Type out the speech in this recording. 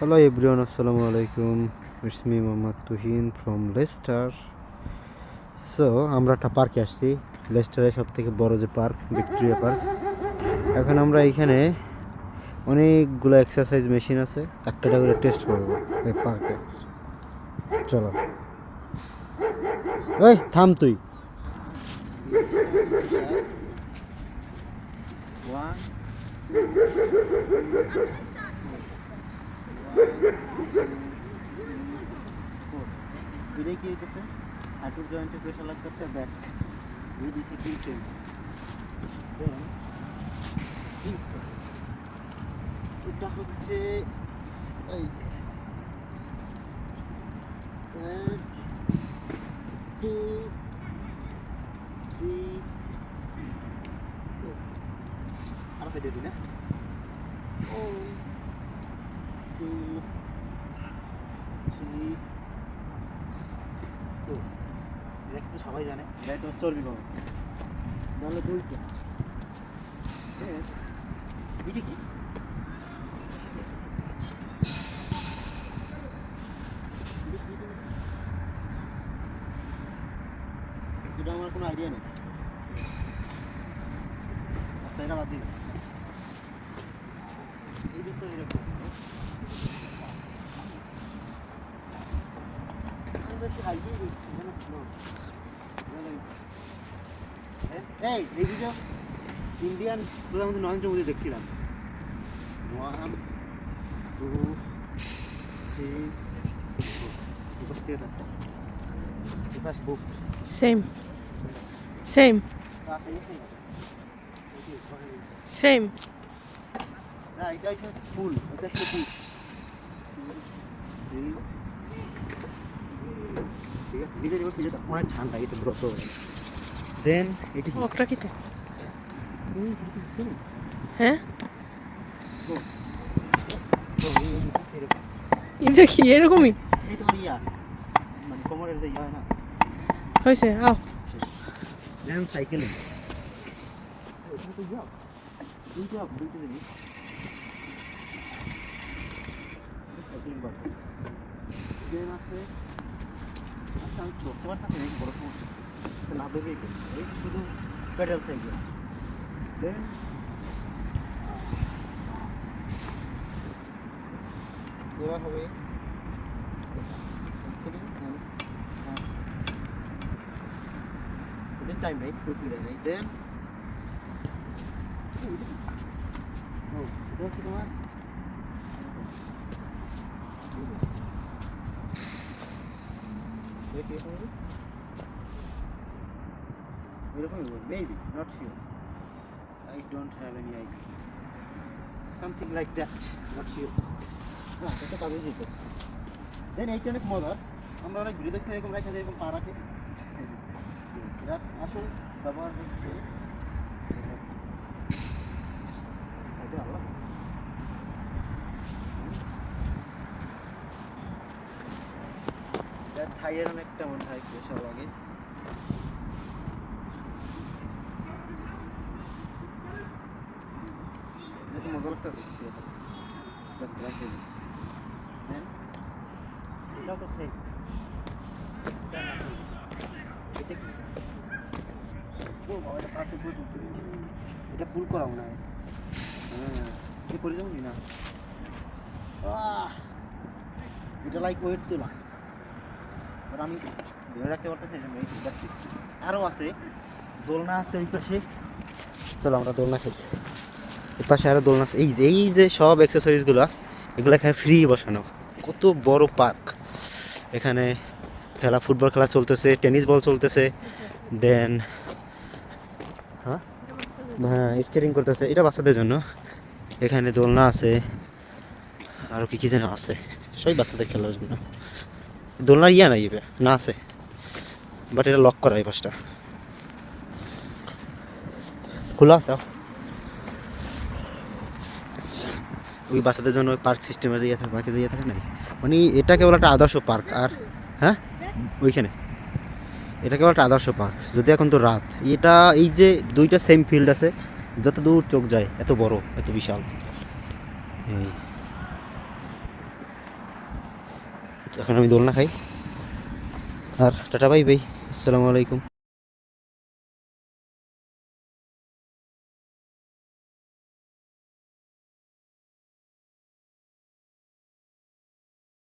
Hello everyone আসসালামু আলাইকুম it's me Mohammad Tuhin from Leicester so আমরা একটা পার্কে আসছি। লেস্টারের সব থেকে বড় যে পার্ক ভিক্টোরিয়া পার্ক এখন আমরা এইখানে অনেকগুলো এক্সারসাইজ মেশিন আছে। একটা করে টেস্ট করব এই পার্কে চলো। এই, থাম তুই। এটাই কি হইতেছে? হাঁটুর জয়েন্টে প্রেশার লাগতেছে ব্যাক দুই দিছে, তিন এটা হচ্ছে, এই টু থ্রি আরও সাইডে দিই না? ও। থ্রি তো, এটা কিন্তু সবাই জানে, এটা একটা চর্বি কম দুইটা হ্যাঁ এটা কি? এটা আমার কোনো আইডিয়া নেই। আচ্ছা এটা বাদ দিন এইটা তো এরকম আমি বেশি হাইটেই গেছি মানে স্লো এই এই ভিডিও ইন্ডিয়ান প্রধানমন্ত্রী নরেন্দ্র মোদী দেখছিলাম। ওয়ান টু থ্রি উপর থেকে চারটা এপাশ বুক Same. Same. Same. না এটা হচ্ছে ফুল এটা হচ্ছে ফুল ঠিক আছে নিজে এবার ফিরে অনেক ঠান্ডা গেছে ব্রত দেন এটি কি? ওটা কি তো হ্যাঁ ও, এই- এই- এরকম। এটা কি এরকমই এই তোমার ইয়া মানে কোমরের যে ইয়া হয় না হয়েছে আও দেন সাইকেলিং ওটা তো ইয়া দুইটা দুইটা জিনিস সাইকেলিং বাদ দেন আছে আচ্ছা আমি ধরতে পারতেছি না এই বড় সমস্যা আচ্ছা, না ভেবেই করি এই শুধু প্যাডেল সাইকেল দেন এরা হবে সাইকেলিং এদের টাইম নেই টুকি দেয় নেই দেন ও এটা হচ্ছে তোমার এরকমই maybe not sure I don't have any idea something like that not sure হ্যাঁ এটা কাজে যেতেছে দেন এইটা অনেক মজার। আমরা অনেক ভিডিও দেখছি, এরকম রাখা যায় এরকম পা রাখে। আসল ব্যবহার হচ্ছে এটা আলাদা থাইয়ের অনেকটা মনে হয় প্রেশার লাগে। এটা মজা লাগতেছে। Then, এটাও তো সেই এটা কি? এটা। এটা হয়। হ্যাঁ এটা করে যাব না? এটা লাইক ওয়েট তোলা। আর আমি ধরে রাখতে পারতেছি এই জন্য যাচ্ছি আরও আছে, দোলনা আছে এই পাশে। চলো আমরা দোলনা খেয়েছি এই পাশে আরও দোলনা আছে। এই যে এই যে সব অ্যাক্সেসরিজগুলো এগুলো এখানে ফ্রি বসানো। কত বড় পার্ক এখানে খেলা ফুটবল খেলা চলতেছে টেনিস বল চলতেছে দেন হ্যাঁ? হ্যাঁ স্কেটিং করতেছে। এটা বাচ্চাদের জন্য। এখানে দোলনা আছে। আরও কি কি যেন আছে। সবই বাচ্চাদের খেলার জন্য। দোলনার ইয়া নাই না আছে। বাট এটা লক করা এই পাশটা। খোলা আছে। ওই বাচ্চাদের জন্য ওই পার্ক সিস্টেমের যে ইয়ে থাকে বাকি যে ইয়ে থাকে না মানে এটা কেবল একটা আদর্শ পার্ক আর হ্যাঁ? ওইখানে। এটা কেবল একটা আদর্শ পার্ক যদি এখন তো রাত। এটা, এই যে দুইটা সেম ফিল্ড আছে, যত দূর চোখ যায়, এত বড়, এত বিশাল। এই। এখন আমি দোলনা খাই। আর টাটা বাই বাই। আসসালামু আলাইকুম।